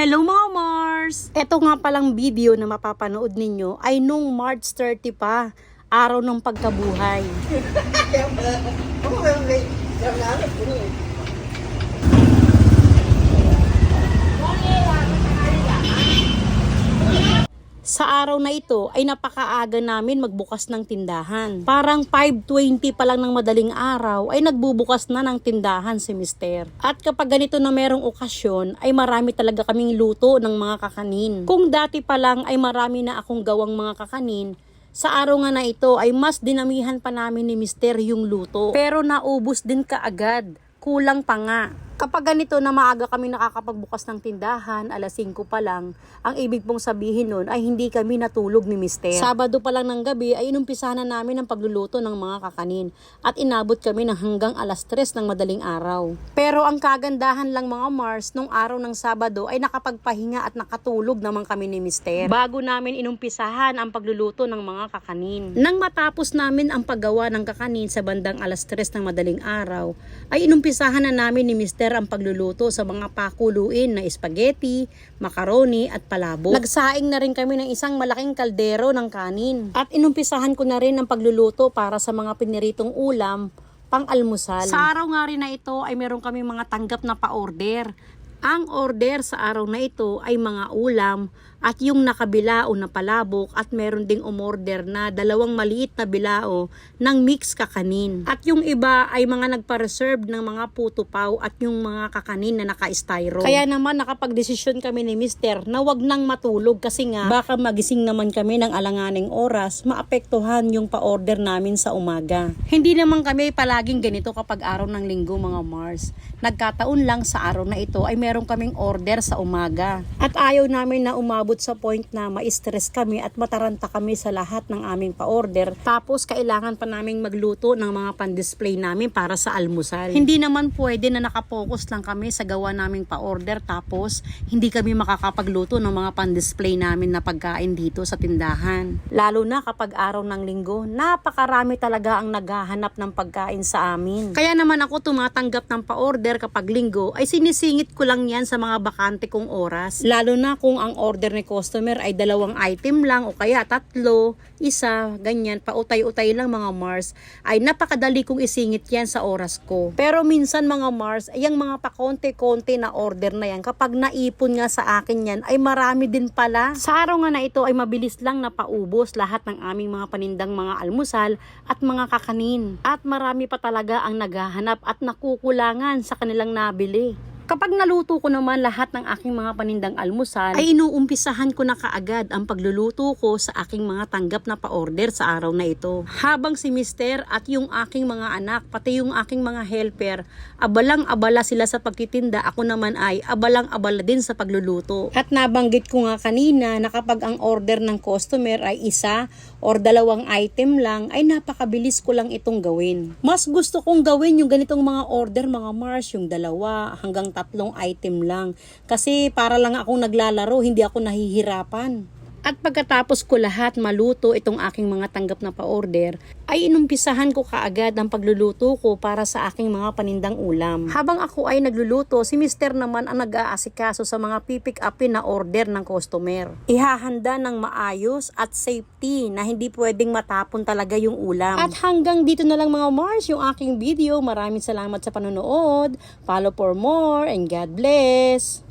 Hello mga Mars! Ito nga palang video na mapapanood ninyo ay nung March 30 pa, araw ng pagkabuhay. Sa araw na ito ay napakaaga namin magbukas ng tindahan. Parang 5.20 pa lang ng madaling araw ay nagbubukas na ng tindahan si Mister. At kapag ganito na merong okasyon ay marami talaga kaming luto ng mga kakanin. Kung dati pa lang ay marami na akong gawang mga kakanin, sa araw nga na ito ay mas dinamihan pa namin ni Mister yung luto. Pero naubos din kaagad. Kulang pa nga. Kapag ganito na maaga kami nakakapagbukas ng tindahan, alas 5 pa lang, ang ibig pong sabihin nun ay hindi kami natulog ni Mister. Sabado pa lang ng gabi ay inumpisahan na namin ang pagluluto ng mga kakanin at inabot kami ng hanggang alas 3 ng madaling araw. Pero ang kagandahan lang mga Mars, nung araw ng Sabado ay nakapagpahinga at nakatulog naman kami ni Mister. Bago namin inumpisahan ang pagluluto ng mga kakanin. Nang matapos namin ang paggawa ng kakanin sa bandang alas 3 ng madaling araw, ay inumpisahan na namin ni Mister ang pagluluto sa mga pakuluin na spaghetti, macaroni at palabok. Nagsaing na rin kami ng isang malaking kaldero ng kanin. At inumpisahan ko na rin ang pagluluto para sa mga piniritong ulam pang almusal. Sa araw nga rin na ito ay meron kami mga tanggap na pa-order. Ang order sa araw na ito ay mga ulam at yung nakabilao na palabok at meron ding umorder na dalawang maliit na bilao ng mix kakanin. At yung iba ay mga nagpa-reserve ng mga puto paw at yung mga kakanin na naka-styro. Kaya naman nakapag-desisyon kami ni Mister na wag nang matulog kasi nga baka magising naman kami ng alanganing oras maapektuhan yung pa-order namin sa umaga. Hindi naman kami palaging ganito kapag araw ng linggo mga Mars. Nagkataon lang sa araw na ito ay meron kaming order sa umaga. At ayaw namin na umabot sa point na ma-stress kami at mataranta kami sa lahat ng aming pa-order. Tapos kailangan pa naming magluto ng mga pan-display namin para sa almusal. Hindi naman pwede na nakapokus lang kami sa gawa naming pa-order tapos hindi kami makakapagluto ng mga pan-display namin na pagkain dito sa tindahan. Lalo na kapag araw ng linggo, napakarami talaga ang naghahanap ng pagkain sa amin. Kaya naman ako tumatanggap ng pa-order kapag linggo ay sinisingit ko lang yan sa mga bakante kong oras. Lalo na kung ang order ni customer ay dalawang item lang o kaya tatlo, isa, ganyan, pautay-utay lang mga Mars, ay napakadali kong isingit yan sa oras ko. Pero minsan mga Mars, ay yung mga pakonti-konti na order na yan, kapag naipon nga sa akin yan, ay marami din pala. Sa araw nga na ito ay mabilis lang na paubos lahat ng aming mga panindang mga almusal at mga kakanin. At marami pa talaga ang naghahanap at nakukulangan sa kanilang nabili. Kapag naluto ko naman lahat ng aking mga panindang almusal, ay inuumpisahan ko na kaagad ang pagluluto ko sa aking mga tanggap na pa-order sa araw na ito. Habang si Mister at yung aking mga anak, pati yung aking mga helper, abalang-abala sila sa pagtitinda, ako naman ay abalang-abala din sa pagluluto. At nabanggit ko nga kanina na kapag ang order ng customer ay isa or dalawang item lang, ay napakabilis ko lang itong gawin. Mas gusto kong gawin yung ganitong mga order mga Mars, yung dalawa hanggang tatlong item lang. Kasi para lang akong naglalaro, hindi ako nahihirapan. At pagkatapos ko lahat maluto itong aking mga tanggap na pa-order, ay inumpisahan ko kaagad ang pagluluto ko para sa aking mga panindang ulam. Habang ako ay nagluluto, si Mister naman ang nag-aasikaso sa mga pipick upin na order ng customer. Ihahanda ng maayos at safety na hindi pwedeng matapon talaga yung ulam. At hanggang dito na lang mga Mars yung aking video. Maraming salamat sa panonood. Follow for more and God bless!